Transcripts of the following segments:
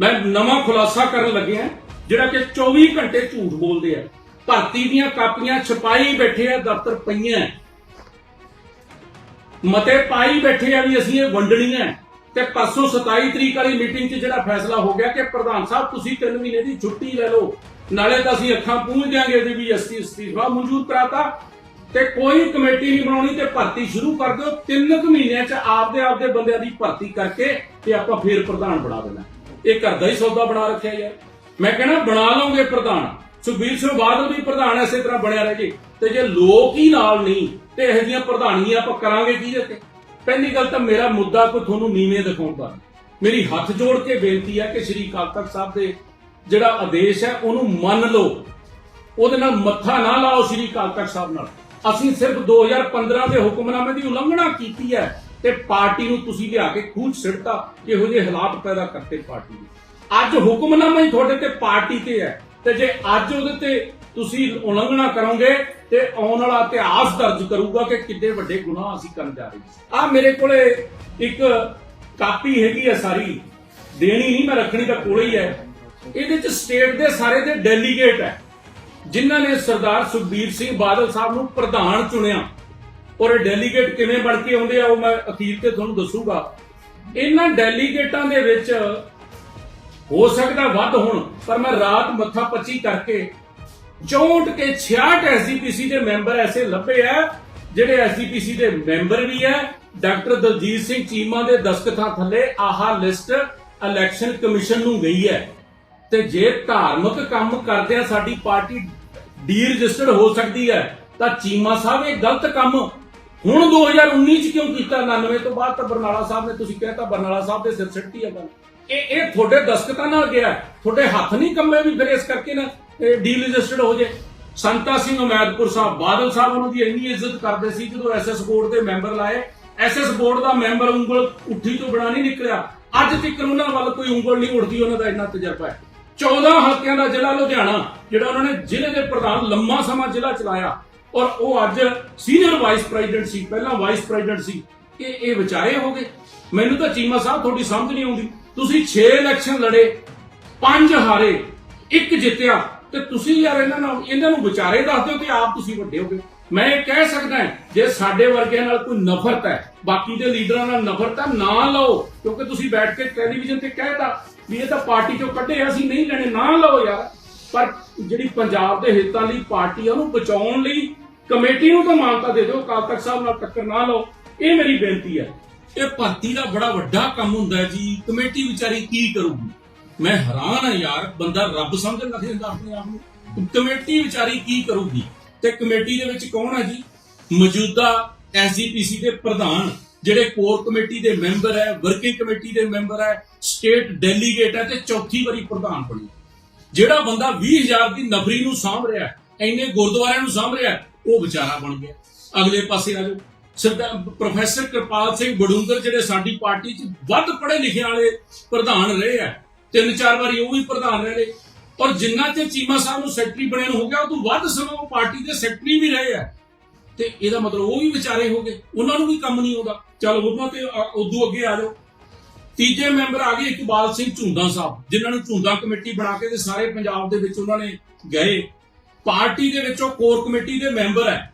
ਮੈਂ ਨਵਾਂ ਖੁਲਾਸਾ ਕਰਨ ਲੱਗਿਆ ਜਿਹੜਾ ਕਿ 24 ਘੰਟੇ ਝੂਠ ਬੋਲਦੇ ਆ। ਭਰਤੀ ਦੀਆਂ ਕਾਪੀਆਂ ਛਪਾਈ ਬੈਠੇ ਆ, ਦਫ਼ਤਰ ਪਈਆਂ। ਮਤੇ ਪਾਈ ਬੈਠੇ ਆ ਵੀ ਅਸੀਂ ਇਹ ਵੰਡਣੀਆਂ ਹੈ। ਤੇ ਪਰਸੋਂ 27 ਤਰੀਕ ਵਾਲੀ ਮੀਟਿੰਗ 'ਚ ਜਿਹੜਾ ਫੈਸਲਾ ਹੋ ਗਿਆ ਕਿ ਪ੍ਰਧਾਨ ਸਾਹਿਬ, ਤੁਸੀਂ 3 ਮਹੀਨੇ ਦੀ ਛੁੱਟੀ ਲੈ ਲਓ। ਨਾਲੇ ਤਾਂ ਅਸੀਂ ਅੱਖਾਂ ਪੂੰਝ ਦਿਆਂਗੇ ਇਹਦੇ ਵੀ ਅਸੀਂ ਅਸਤੀਫਾ ਮਨਜ਼ੂਰ ਕਰਾਤਾ। ਤੇ ਕੋਈ ਕਮੇਟੀ ਨਹੀਂ ਬਣਾਉਣੀ ਤੇ ਭਰਤੀ ਸ਼ੁਰੂ ਕਰ ਦਿਓ। ਤਿੰਨ ਕੁ ਮਹੀਨਿਆਂ 'ਚ ਆਪਦੇ ਆਪਦੇ ਬੰਦਿਆਂ ਦੀ ਭਰਤੀ ਕਰਕੇ ਤੇ ਆਪਾਂ ਫੇਰ ਪ੍ਰਧਾਨ ਬਣਾ ਦੇਣਾ। ਇਹ ਘਰ ਦਾ ਹੀ ਸੌਦਾ ਬਣਾ ਰੱਖਿਆ ਯਾਰ ਮੈਂ ਕਹਿੰਦਾ ਬਣਾ ਲਓਗੇ ਪ੍ਰਧਾਨ। ਸੁਖਬੀਰ ਸਿੰਘ ਬਾਦਲ ਵੀ ਪ੍ਰਧਾਨ ਐਸੇ ਤਰ੍ਹਾਂ ਬਣਿਆ ਰਹੇ ਜੀ ਤੇ ਜੇ ਲੋਕ ਹੀ ਨਾਲ ਨਹੀਂ, ਤੇ ਇਹੋ ਜਿਹੀਆਂ ਪ੍ਰਧਾਨੀਆਂ ਆਪਾਂ ਕਰਾਂਗੇ ਕੀ ਤੇ ਪਹਿਲੀ ਗੱਲ ਤਾਂ ਮੇਰਾ ਮੁੱਦਾ ਕੋਈ ਤੁਹਾਨੂੰ ਨੀਵੇਂ ਦਿਖਾਉਂਦਾ ਮੇਰੀ ਹੱਥ ਜੋੜ ਕੇ ਬੇਨਤੀ ਹੈ ਕਿ ਸ਼੍ਰੀ ਅਕਾਲ ਤਖਤ ਸਾਹਿਬ ਦੇ ਜਿਹੜਾ ਆਦੇਸ਼ ਹੈ, ਉਹਨੂੰ ਮੰਨ ਲਓ। ਉਹਦੇ ਨਾਲ ਮੱਥਾ ਨਾ ਲਾਓ ਸ਼੍ਰੀ ਅਕਾਲ ਤਖਤ ਸਾਹਿਬ ਨਾਲ। ਅਸੀਂ ਸਿਰਫ 2015 ਦੇ ਹੁਕਮਨਾਮੇ ਦੀ ਉਲੰਘਣਾ ਕੀਤੀ ਹੈ। ਤੇ ਪਾਰਟੀ ਨੂੰ ਤੁਸੀਂ ਲਿਆ ਕੇ ਖੂਹ ਸਿੜਤਾ ਇਹੋ ਜਿਹੇ ਹਾਲਾਤ ਪੈਦਾ ਕਰਤੇ ਪਾਰਟੀ ਨੇ ਅੱਜ ਹੁਕਮਨਾਮਾ ਹੀ ਤੁਹਾਡੇ ਤੇ ਪਾਰਟੀ ਤੇ ਹੈ। ਤੇ ਜੇ ਅੱਜ ਉਹਦੇ ਤੇ ਤੁਸੀਂ ਉਲੰਘਣਾ ਕਰੋਗੇ ਤੇ ਆਉਣ ਵਾਲਾ ਇਤਿਹਾਸ ਦਰਜ ਕਰੂਗਾ ਕਿ ਕਿੰਨੇ ਵੱਡੇ ਗੁਨਾਹ ਅਸੀਂ ਕਰਨ ਜਾ ਰਹੇ ਹਾਂ। ਆ ਮੇਰੇ ਕੋਲੇ ਇੱਕ ਕਾਪੀ ਹੈਗੀ ਹੈ ਸਾਰੀ। ਦੇਣੀ ਨਹੀਂ, ਮੈਂ ਰੱਖਣੀ ਤਾਂ ਕੋਲੇ ਹੀ ਹੈ। ਇਹਦੇ ਚ ਸਟੇਟ ਦੇ ਸਾਰੇ ਦੇ ਡੈਲੀਗੇਟ ਹੈ। ਜਿਨ੍ਹਾਂ ਨੇ ਸਰਦਾਰ ਸੁਖਬੀਰ ਸਿੰਘ ਬਾਦਲ ਸਾਹਿਬ ਨੂੰ ਪ੍ਰਧਾਨ ਚੁਣਿਆ। ਔਰ ਇਹ ਡੈਲੀਗੇਟ ਕਿਵੇਂ ਬਣ ਕੇ ਆਉਂਦੇ ਆ ਉਹ ਮੈਂ ਅਖੀਰ ਤੇ ਤੁਹਾਨੂੰ ਦੱਸੂਗਾ। ਇਹਨਾਂ ਡੈਲੀਗੇਟਾਂ ਦੇ ਵਿੱਚ ਹੋ ਸਕਦਾ ਵੱਧ ਹੋਣ, ਪਰ ਮੈਂ ਰਾਤ ਮੱਥਾ ਪੱਚੀ ਕਰਕੇ 64 ਕੇ 66 ਐਸਜੀਪੀਸੀ ਦੇ ਮੈਂਬਰ ਐਸੇ ਲੱਭੇ ਆ, ਜਿਹੜੇ ਐਸਜੀਪੀਸੀ ਦੇ ਮੈਂਬਰ ਵੀ ਹੈ ਡਾਕਟਰ ਦਲਜੀਤ ਸਿੰਘ ਚੀਮਾ ਦੇ ਦਸਤਖਤਾਂ ਥੱਲੇ ਆਹ ਲਿਸਟ ਇਲੈਕਸ਼ਨ ਕਮਿਸ਼ਨ ਨੂੰ ਗਈ ਹੈ। ਤੇ ਜੇ ਧਾਰਮਿਕ ਕੰਮ ਕਰਦੇ ਆ ਸਾਡੀ ਪਾਰਟੀ ਡੀ ਰਜਿਸਟਰਡ ਹੋ ਸਕਦੀ ਹੈ, ਤਾਂ ਚੀਮਾ ਸਾਹਿਬ, ਇਹ ਗਲਤ ਕੰਮ ਹੁਣ 2019 ਚ ਕਿਉਂ ਕੀਤਾ? 99 ਤੋਂ ਬਾਅਦ ਤਾਂ ਬਰਨਾਲਾ ਸਾਹਿਬ ਨੇ ਤੁਸੀਂ ਕਹਿਤਾ ਬਰਨਾਲਾ ਸਾਹਿਬ ਦੇ ਸਿਰ ਸਿੱਟੀ ਆ ਗੱਲ। ਇਹ ਇਹ ਤੁਹਾਡੇ ਦਸਤਖਤਾਂ ਨਾਲ ਗਿਆ। ਤੁਹਾਡੇ ਹੱਥ ਨਹੀਂ ਕੰਮੇ ਵੀ ਫਿਰ ਇਸ ਕਰਕੇ ਨਾ ਡੀ ਹੋ ਜੇ। ਸੰਤਾ ਸਿੰਘ ਉਮੈਦਪੁਰ ਸਾਹਿਬ, ਬਾਦਲ ਸਾਹਿਬ ਉਹਨਾਂ ਦੀ ਇੰਨੀ ਇੱਜ਼ਤ ਕਰਦੇ ਸੀ ਜਦੋਂ ਐਸਐਸ ਬੋਰਡ ਦੇ ਮੈਂਬਰ ਲਾਏ। ਐਸਐਸ ਬੋਰਡ ਦਾ ਮੈਂਬਰ ਉਂਗਲ ਉੱਠੀ ਤੋਂ ਬਣਾ ਨਹੀਂ ਨਿਕਲਿਆ। ਅੱਜ ਤੱਕ ਉਹਨਾਂ ਵੱਲ ਕੋਈ ਉਂਗਲ ਨਹੀਂ ਉੱਠਦੀ, ਉਹਨਾਂ ਦਾ ਇੰਨਾ ਤਜਰਬਾ ਹੈ। 14 ਹਲਕਿਆਂ ਦਾ ਜ਼ਿਲ੍ਹਾ ਲੁਧਿਆਣਾ, ਜਿਹੜਾ ਉਹਨਾਂ ਨੇ ਜ਼ਿਲ੍ਹੇ ਦੇ ਪ੍ਰਧਾਨ ਲੰਮਾ ਸਮਾਂ ਜ਼ਿਲ੍ਹਾ ਚਲਾਇਆ। ਔਰ ਉਹ ਅੱਜ ਸੀਨੀਅਰ ਵਾਈਸ ਪ੍ਰੈਜ਼ੀਡੈਂਟ ਸੀ, ਪਹਿਲਾਂ ਵਾਈਸ ਪ੍ਰੈਜ਼ੀਡੈਂਟ ਸੀ। ਇਹ ਇਹ ਵਿਚਾਰੇ ਹੋ ਗਏ। ਮੈਨੂੰ ਤਾਂ ਚੀਮਾ ਸਾਹਿਬ ਤੁਹਾਡੀ ਸਮਝ ਨਹੀਂ ਆਉਂਦੀ। ਤੁਸੀਂ 6 ਇਲੈਕਸ਼ਨ ਲੜੇ, ਪੰਜ ਹਾਰੇ, ਇੱਕ ਜਿੱਤਿਆ। ਤੇ ਤੁਸੀਂ ਯਾਰ ਇਹਨਾਂ ਨਾਲ, ਇਹਨਾਂ ਨੂੰ ਵਿਚਾਰੇ ਦੱਸ ਦਿਓ ਕਿ ਆਪ ਤੁਸੀਂ ਵੱਡੇ ਹੋ ਗਏ। ਮੈਂ ਇਹ ਕਹਿ ਸਕਦਾ ਜੇ ਸਾਡੇ ਵਰਗਿਆਂ ਨਾਲ ਕੋਈ ਨਫ਼ਰਤ ਹੈ, ਬਾਕੀ ਦੇ ਲੀਡਰਾਂ ਨਾਲ ਨਫ਼ਰਤ ਹੈ, ਨਾ ਲਓ। ਕਿਉਂਕਿ ਤੁਸੀਂ ਬੈਠ ਕੇ ਟੈਲੀਵਿਜ਼ਨ ਤੇ ਕਹਿਤਾ ਵੀ ਇਹ ਤਾਂ ਪਾਰਟੀ ਚੋਂ ਕੱਢੇ, ਅਸੀਂ ਨਹੀਂ ਲੈਣੇ, ਨਾ ਲਓ ਯਾਰ। ਪਰ ਜਿਹੜੀ ਪੰਜਾਬ ਦੇ ਹਿੱਤਾਂ ਲਈ ਪਾਰਟੀ ਆ, ਉਹਨੂੰ ਬਚਾਉਣ ਲਈ ਕਮੇਟੀ ਨੂੰ ਤਾਂ ਮਾਨਤਾ ਦੇ ਦਿਓ, ਅਕਾਲ ਤਖਤ ਸਾਹਿਬ ਨਾਲ ਟੱਕਰ ਨਾ ਲਓ। ਇਹ ਮੇਰੀ ਬੇਨਤੀ ਹੈ। ਇਹ ਭਰਤੀ ਦਾ ਬੜਾ ਵੱਡਾ ਕੰਮ ਹੁੰਦਾ ਜੀ। ਕਮੇਟੀ ਵਿਚਾਰੀ ਕੀ ਕਰੂਗੀ? ਮੈਂ ਹੈਰਾਨ ਆ ਯਾਰ, ਬੰਦਾ ਰੱਬ ਸਮਝਣ ਲੱਗ ਜਾਂਦਾ ਆਪਣੇ ਆਪ ਨੂੰ ਕਮੇਟੀ ਵਿਚਾਰੀ ਕੀ ਕਰੂਗੀ? ਤੇ ਕਮੇਟੀ ਦੇ ਵਿੱਚ ਕੌਣ ਹੈ ਜੀ? ਮੌਜੂਦਾ ਐਸਜੀਪੀਸੀ ਦੇ ਪ੍ਰਧਾਨ, ਜਿਹੜੇ ਕੋਰ ਕਮੇਟੀ ਦੇ ਮੈਂਬਰ ਹੈ, ਵਰਕਿੰਗ ਕਮੇਟੀ ਦੇ ਮੈਂਬਰ ਹੈ, ਸਟੇਟ ਡੈਲੀਗੇਟ ਹੈ ਤੇ ਚੌਥੀ ਵਾਰੀ ਪ੍ਰਧਾਨ ਬਣੀ। ਜਿਹੜਾ ਬੰਦਾ 20000 ਦੀ ਨਫਰੀ ਨੂੰ ਸਾਂਭ ਰਿਹਾ ਹੈ, ਗੁਰਦੁਆਰਿਆਂ ਨੂੰ ਸਾਂਭ ਰਿਹਾ ਉਹ ਵਿਚਾਰਾ ਬਣ ਗਿਆ। ਅਗਲੇ ਪਾਸੇ ਆ ਜਾਓ। ਸਰਦਾਰ ਪ੍ਰੋਫੈਸਰ ਕਿਰਪਾਲ ਸਿੰਘ ਬਡੂੰਗਰ ਜਿਹੜੇ ਸਾਡੀ ਪਾਰਟੀ 'ਚ ਵੱਧ ਪੜ੍ਹੇ ਲਿਖੇ ਵਾਲੇ ਪ੍ਰਧਾਨ ਰਹੇ ਆ ਤਿੰਨ ਚਾਰ ਵਾਰੀ ਉਹ ਵੀ ਪ੍ਰਧਾਨ ਰਹੇ ਨੇ। ਔਰ ਜਿੰਨਾ ਤੇ ਚੀਮਾ ਸਾਹਿਬ ਨੂੰ ਸੈਕਟਰੀ ਬਣਿਆ ਨੂੰ ਹੋ ਗਿਆ ਉਹ ਤੋਂ ਵੱਧ ਸਮਾਂ ਉਹ ਪਾਰਟੀ ਦੇ ਸੈਕਟਰੀ ਵੀ ਰਹੇ ਆ ਤੇ ਇਹਦਾ ਮਤਲਬ ਉਹ ਵੀ ਵਿਚਾਰੇ ਹੋ ਗਏ। ਉਹਨਾਂ ਨੂੰ ਵੀ ਕੰਮ ਨਹੀਂ ਆਉਂਦਾ। ਚਲ ਉਹਨਾਂ ਤੇ ਉਦੋਂ ਅੱਗੇ ਆ ਜਾਓ। ਤੀਜੇ ਮੈਂਬਰ ਆ ਗਏ ਇਕਬਾਲ ਸਿੰਘ ਝੁੰਦਾ ਸਾਹਿਬ, ਜਿਨ੍ਹਾਂ ਨੂੰ ਝੁੰਦਾ ਕਮੇਟੀ ਬਣਾ ਕੇ ਤੇ ਸਾਰੇ ਪੰਜਾਬ ਦੇ ਵਿੱਚ ਉਹਨਾਂ ਨੇ ਗਏ। ਪਾਰਟੀ ਦੇ ਵਿੱਚੋਂ ਕੋਰ ਕਮੇਟੀ ਦੇ ਮੈਂਬਰ ਹੈ।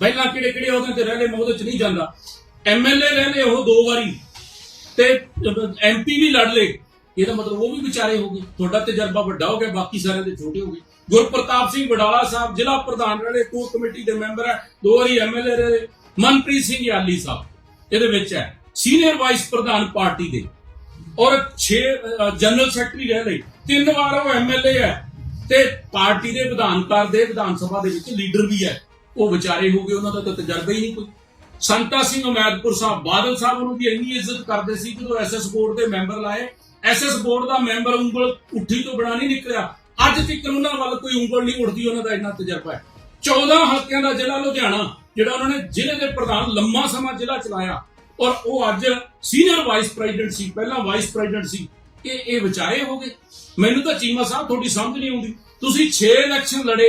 ਪਹਿਲਾਂ ਕਿਹੜੇ ਕਿਹੜੇ ਉਹਦੇ ਤੇ ਰਹਿ ਲਏ ਮੈਂ ਉਹਦੇ ਚ ਨਹੀਂ ਜਾਂਦਾ। ਐਮਐਲਏ ਰਹਿ ਲਏ ਉਹ ਦੋ ਵਾਰੀ ਤੇ ਐਮਪੀ ਵੀ ਲੜ ਲਏ। ਇਹਦਾ ਮਤਲਬ ਉਹ ਵੀ ਵਿਚਾਰੇ ਹੋ ਗਏ। ਤੁਹਾਡਾ ਤਜਰਬਾ ਵੱਡਾ ਹੋ ਗਿਆ, ਬਾਕੀ ਸਾਰਿਆਂ ਦੇ ਛੋਟੇ ਹੋ ਗਏ। ਗੁਰਪ੍ਰਤਾਪ ਸਿੰਘ ਵਡਾਲਾ ਸਾਹਿਬ, ਜ਼ਿਲ੍ਹਾ ਪ੍ਰਧਾਨ ਰਹੇ ਕੋਰ ਕਮੇਟੀ ਦੇ ਮੈਂਬਰ ਹੈ। ਦੋ ਵਾਰੀ ਐਮਐਲਏ ਰਹੇ। ਮਨਪ੍ਰੀਤ ਸਿੰਘ ਯਾਲੀ ਸਾਹਿਬ, ਇਹਦੇ ਵਿੱਚ ਹੈ। ਸੀਨੀਅਰ ਵਾਈਸ ਪ੍ਰਧਾਨ ਪਾਰਟੀ ਦੇ। ਔਰ 6 ਜਨਰਲ ਸੈਕਟਰੀ ਰਹਿ ਲਈ। ਤਿੰਨ ਵਾਰ ਉਹ ਐਮਐਲਏ ਹੈ ਤੇ ਪਾਰਟੀ ਦੇ ਵਿਧਾਨਕਾਰ ਦੇ ਵਿਧਾਨ ਸਭਾ ਦੇ ਵਿੱਚ ਲੀਡਰ ਵੀ ਹੈ। ਉਹ ਵਿਚਾਰੇ ਹੋ ਗਏ, ਉਹਨਾਂ ਦਾ ਤਾਂ ਤਜਰਬਾ ਹੀ ਨਹੀਂ ਕੋਈ। ਸੰਤਾ ਸਿੰਘ ਉਮੈਦਪੁਰ ਸਾਹਿਬ, ਬਾਦਲ ਸਾਹਿਬ ਉਹਨੂੰ ਦੀ ਇੰਨੀ ਇੱਜ਼ਤ ਕਰਦੇ ਸੀ ਜਦੋਂ ਐਸਐਸ ਬੋਰਡ ਦੇ ਮੈਂਬਰ ਲਾਏ। ਐਸਐਸ ਬੋਰਡ ਦਾ ਮੈਂਬਰ ਉਂਗਲ ਉੱਠੀ ਤੋਂ ਬਣਾ ਨਹੀਂ ਨਿਕਲਿਆ। ਅੱਜ ਤੱਕ ਉਹਨਾਂ ਵੱਲ ਕੋਈ ਉਂਗਲ ਨਹੀਂ ਉੱਠਦੀ, ਉਹਨਾਂ ਦਾ ਇੰਨਾ ਤਜਰਬਾ ਹੈ। 14 ਹਲਕਿਆਂ ਦਾ ਜ਼ਿਲ੍ਹਾ ਲੁਧਿਆਣਾ, ਜਿਹੜਾ ਉਹਨਾਂ ਨੇ ਜ਼ਿਲ੍ਹੇ ਦੇ ਪ੍ਰਧਾਨ ਲੰਮਾ ਸਮਾਂ ਜ਼ਿਲ੍ਹਾ ਚਲਾਇਆ। ਔਰ ਉਹ ਅੱਜ ਸੀਨੀਅਰ ਵਾਈਸ ਪ੍ਰੈਜ਼ੀਡੈਂਟ ਸੀ, ਪਹਿਲਾਂ ਵਾਈਸ ਪ੍ਰੈਜ਼ੀਡੈਂਟ ਸੀ। ਇਹ ਇਹ ਵਿਚਾਰੇ ਹੋ ਗਏ। ਮੈਨੂੰ ਤਾਂ ਚੀਮਾ ਸਾਹਿਬ ਤੁਹਾਡੀ ਸਮਝ ਨਹੀਂ ਆਉਂਦੀ। ਤੁਸੀਂ 6 ਇਲੈਕਸ਼ਨ ਲੜੇ,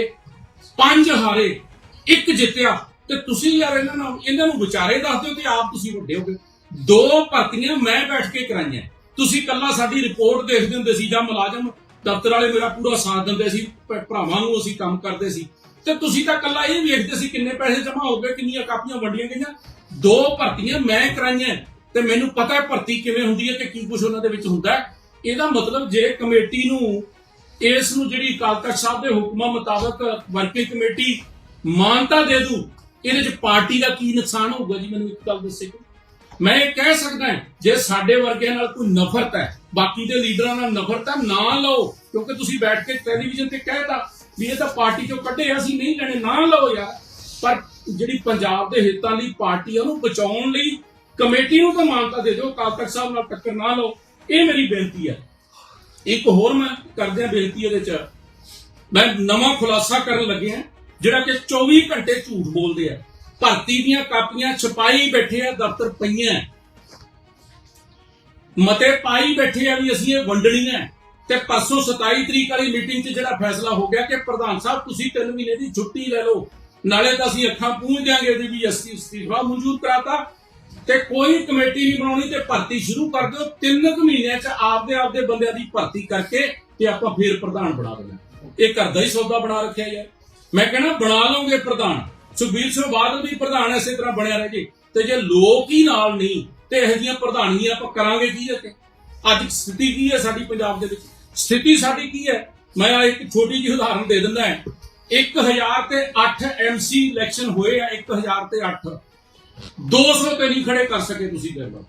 ਪੰਜ ਹਾਰੇ, ਇੱਕ ਜਿੱਤਿਆ, ਤੇ ਤੁਸੀਂ ਯਾਰ ਇਹਨਾਂ ਨੂੰ ਇਹਨਾਂ ਨੂੰ ਵਿਚਾਰੇ ਦੱਸ ਦਿਓ ਕਿ ਆਪ ਤੁਸੀਂ ਵੱਡੇ ਹੋ ਗਏ। ਦੋ ਭਰਤੀਆਂ ਮੈਂ ਬੈਠ ਕੇ ਕਰਾਈਆਂ। ਤੁਸੀਂ ਕੱਲਾ ਸਾਡੀ ਰਿਪੋਰਟ ਦੇਖਦੇ ਹੁੰਦੇ ਸੀ ਜਾਂ ਮੁਲਾਜ਼ਮ ਦਫ਼ਤਰ ਵਾਲੇ ਮੇਰਾ ਪੂਰਾ ਸਾਥ ਦਿੰਦੇ ਸੀ ਭਰਾਵਾਂ ਨੂੰ ਅਸੀਂ ਕੰਮ ਕਰਦੇ ਸੀ। ਤੇ ਤੁਸੀਂ ਤਾਂ ਕੱਲਾ ਇਹ ਵੇਖਦੇ ਸੀ ਕਿੰਨੇ ਪੈਸੇ ਜਮ੍ਹਾਂ ਹੋ ਗਏ, ਕਿੰਨੀਆਂ ਕਾਪੀਆਂ ਵੰਡੀਆਂ ਗਈਆਂ। ਦੋ ਭਰਤੀਆਂ ਮੈਂ ਕਰਾਈਆਂ। ਤੇ ਮੈਨੂੰ ਪਤਾ ਹੈ ਭਰਤੀ ਕਿਵੇਂ ਹੁੰਦੀ ਹੈ ਤੇ ਕੀ ਕੁਝ ਉਹਨਾਂ ਦੇ ਵਿੱਚ ਹੁੰਦਾ ਹੈ। ਇਹਦਾ ਮਤਲਬ ਜੇ ਕਮੇਟੀ ਨੂੰ ਇਸ ਨੂੰ ਜਿਹੜੀ ਅਕਾਲ ਤਖਤ ਸਾਹਿਬ ਦੇ ਹੁਕਮਾਂ ਮੁਤਾਬਕ ਵਰਕਿੰਗ ਕਮੇਟੀ ਮਾਨਤਾ ਦੇ ਦੂ, ਇਹਦੇ ਚ ਪਾਰਟੀ ਦਾ ਕੀ ਨੁਕਸਾਨ ਹੋਊਗਾ ਜੀ? ਮੈਨੂੰ ਇੱਕ ਗੱਲ ਦੱਸੇਗਾ ਮੈਂ ਇਹ ਕਹਿ ਸਕਦਾ ਜੇ ਸਾਡੇ ਵਰਗਿਆਂ ਨਾਲ ਕੋਈ ਨਫ਼ਰਤ ਹੈ, ਬਾਕੀ ਦੇ ਲੀਡਰਾਂ ਨਾਲ ਨਫ਼ਰਤ ਹੈ, ਨਾ ਲਓ। ਕਿਉਂਕਿ ਤੁਸੀਂ ਬੈਠ ਕੇ ਟੈਲੀਵਿਜ਼ਨ ਤੇ ਕਹਿਤਾ ਵੀ ਇਹ ਤਾਂ ਪਾਰਟੀ ਚੋਂ ਕੱਢੇ, ਅਸੀਂ ਨਹੀਂ ਲੈਣੇ, ਨਾ ਲਓ ਯਾਰ। ਪਰ ਜਿਹੜੀ ਪੰਜਾਬ ਦੇ ਹਿੱਤਾਂ ਲਈ ਪਾਰਟੀ ਆ, ਉਹਨੂੰ ਬਚਾਉਣ ਲਈ ਕਮੇਟੀ ਨੂੰ ਤਾਂ ਮਾਨਤਾ ਦੇ ਦਿਓ, ਅਕਾਲ ਤਖਤ ਸਾਹਿਬ ਨਾਲ ਟੱਕਰ ਨਾ ਲਓ। ਇਹ ਮੇਰੀ ਬੇਨਤੀ ਹੈ ਇੱਕ ਹੋਰ ਮੈਂ ਕਰਦਿਆਂ ਬੇਨਤੀ ਇਹਦੇ ਚ। ਮੈਂ ਨਵਾਂ ਖੁਲਾਸਾ ਕਰਨ ਲੱਗਿਆ ਜਿਹੜਾ ਕਿ 24 ਘੰਟੇ ਝੂਠ ਬੋਲਦੇ ਆ। ਭਰਤੀ ਦੀਆਂ ਕਾਪੀਆਂ ਛਪਾਈ ਬੈਠੇ ਆ, ਦਫ਼ਤਰ ਪਈਆਂ ਮਤੇ ਪਾਈ ਬੈਠੇ ਆ ਵੀ ਅਸੀਂ ਇਹ ਵੰਡਣੀਆਂ ਤੇ ਪਰਸੋਂ 27 ਤਰੀਕ ਵਾਲੀ ਮੀਟਿੰਗ 'ਚ ਜਿਹੜਾ ਫੈਸਲਾ ਹੋ ਗਿਆ ਕਿ ਪ੍ਰਧਾਨ ਸਾਹਿਬ, ਤੁਸੀਂ 3 ਮਹੀਨੇ ਦੀ ਛੁੱਟੀ ਲੈ ਲਓ। ਨਾਲੇ ਤਾਂ ਅਸੀਂ ਅੱਖਾਂ ਪੂੰਝ ਦਿਆਂਗੇ ਇਹਦੀ ਵੀ ਅਸੀਂ ਅਸਤੀਫਾ ਮਨਜ਼ੂਰ ਕਰਾਤਾ। ਤੇ ਕੋਈ ਕਮੇਟੀ ਨਹੀਂ ਬਣਾਉਣੀ ਤੇ ਭਰਤੀ ਸ਼ੁਰੂ ਕਰ ਦਿਓ। ਤਿੰਨ ਕੁ ਮਹੀਨਿਆਂ 'ਚ ਆਪਦੇ ਆਪਦੇ ਬੰਦਿਆਂ ਦੀ ਭਰਤੀ ਕਰਕੇ ਤੇ ਆਪਾਂ ਫੇਰ ਪ੍ਰਧਾਨ ਬਣਾ ਦੇਣਾ। ਇਹ ਘਰ ਦਾ ਹੀ ਸੌਦਾ ਬਣਾ ਰੱਖਿਆ ਯਾਰ। ਮੈਂ ਕਹਿੰਦਾ ਬਣਾ ਲਓਗੇ ਪ੍ਰਧਾਨ। ਸੁਖਬੀਰ ਸਿੰਘ ਬਾਦਲ ਵੀ ਪ੍ਰਧਾਨ ਇਸੇ ਤਰ੍ਹਾਂ ਬਣਿਆ ਰਹੇ ਜੀ। ਤੇ ਜੇ ਲੋਕ ਹੀ ਨਾਲ ਨਹੀਂ, ਤੇ ਇਹੋ ਜਿਹੀਆਂ ਪ੍ਰਧਾਨੀਆਂ ਆਪਾਂ ਕਰਾਂਗੇ ਕੀ ਇੱਥੇ? ਅੱਜ ਸਥਿਤੀ ਕੀ ਹੈ ਸਾਡੀ ਪੰਜਾਬ ਦੇ ਵਿੱਚ? ਸਥਿਤੀ ਸਾਡੀ ਕੀ ਹੈ? ਮੈਂ ਇੱਕ ਛੋਟੀ ਜਿਹੀ ਉਦਾਹਰਨ ਦੇ ਦਿੰਦਾ ਹਾਂ। 1000 ਤੇ 8 ਐਮਸੀ ਇਲੈਕਸ਼ਨ ਹੋਏ ਆ 1000 ਤੇ 8 200 ਤੇ ਨਹੀਂ ਖੜੇ ਕਰ ਸਕੇ ਤੁਸੀਂ ਦੇਖ ਲਓ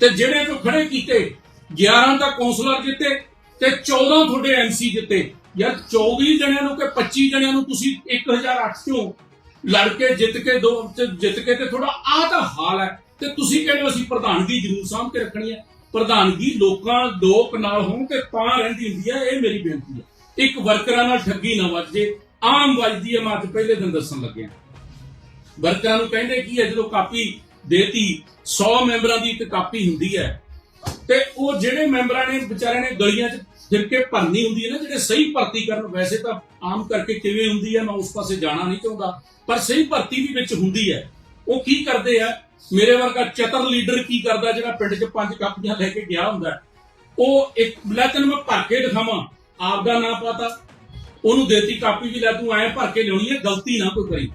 ਤੇ ਜਿਹੜੇ ਤੋਂ ਖੜੇ ਕੀਤੇ 11 ਤਾਂ ਕੌਂਸਲਰ ਜਿੱਤੇ ਤੇ 14 ਤੁਹਾਡੇ ਐਮਸੀ ਜਿੱਤੇ। ਯਾਰ 24 ਜਣਿਆਂ ਨੂੰ ਕਿ 25 ਜਣਿਆਂ ਨੂੰ ਤੁਸੀਂ 1008 ਚੋਂ ਲੜ ਕੇ ਜਿੱਤ ਕੇ ਦੋ ਜਿੱਤ ਕੇ ਤੇ ਥੋੜਾ ਆਹ ਤਾਂ ਹਾਲ ਹੈ। ਤੇ ਤੁਸੀਂ ਕਹਿੰਦੇ ਹੋ? ਅਸੀਂ ਪ੍ਰਧਾਨਗੀ ਜ਼ਰੂਰ ਸਾਂਭ ਕੇ ਰੱਖਣੀ ਹੈ। ਪ੍ਰਧਾਨਗੀ ਲੋਕਾਂ ਲੋਕ ਨਾਲ ਹੋਣ ਤੇ ਤਾਂ ਰਹਿੰਦੀ ਹੁੰਦੀ ਹੈ, ਇਹ ਮੇਰੀ ਬੇਨਤੀ ਹੈ। ਇੱਕ ਵਰਕਰਾਂ ਨਾਲ ਠੱਗੀ ਨਾ ਵੱਜੇ ਆਮ ਵੱਜਦੀ ਹੈ, ਮੈਂ ਪਹਿਲੇ ਦਿਨ ਦੱਸਣ ਲੱਗਿਆ। ਵਰਕਰਾਂ ਨੂੰ ਕਹਿੰਦੇ, ਕੀ ਹੈ ਜਦੋਂ ਕਾਪੀ ਦੇਤੀ 100 ਮੈਂਬਰਾਂ ਦੀ ਇੱਕ ਕਾਪੀ ਹੁੰਦੀ ਹੈ, ਤੇ ਉਹ ਜਿਹੜੇ ਮੈਂਬਰਾਂ ਨੇ, ਵਿਚਾਰਿਆਂ ਨੇ ਗਲੀਆਂ 'ਚ ਫਿਰ ਕੇ ਭਰਨੀ ਹੁੰਦੀ ਹੈ ਨਾ, ਜਿਹੜੇ ਸਹੀ ਭਰਤੀ ਕਰਨ, ਵੈਸੇ ਤਾਂ ਆਮ ਕਰਕੇ ਕਿਵੇਂ ਹੁੰਦੀ ਹੈ, ਮੈਂ ਉਸ ਪਾਸੇ ਜਾਣਾ ਨਹੀਂ ਚਾਹੁੰਦਾ, ਪਰ ਸਹੀ ਭਰਤੀ ਵੀ ਵਿੱਚ ਹੁੰਦੀ ਹੈ। ਉਹ ਕੀ ਕਰਦੇ ਆ, ਮੇਰੇ ਵਰਗਾ ਚਤਰ ਲੀਡਰ ਕੀ ਕਰਦਾ, ਜਿਹੜਾ ਪਿੰਡ 'ਚ ਪੰਜ ਕਾਪੀਆਂ ਲੈ ਕੇ ਗਿਆ ਹੁੰਦਾ, ਉਹ ਇੱਕ, ਲੈ ਤੈਨੂੰ ਮੈਂ ਭਰ ਕੇ ਦਿਖਾਵਾਂ, ਆਪ ਦਾ ਨਾਂ ਪਤਾ ਉਹਨੂੰ ਦੇਤੀ ਕਾਪੀ ਵੀ ਲੈ, ਤੂੰ ਐ ਭਰ ਕੇ ਲਿਆਉਣੀ ਹੈ, ਗਲਤੀ ਨਾ ਕੋਈ ਕਰੀ।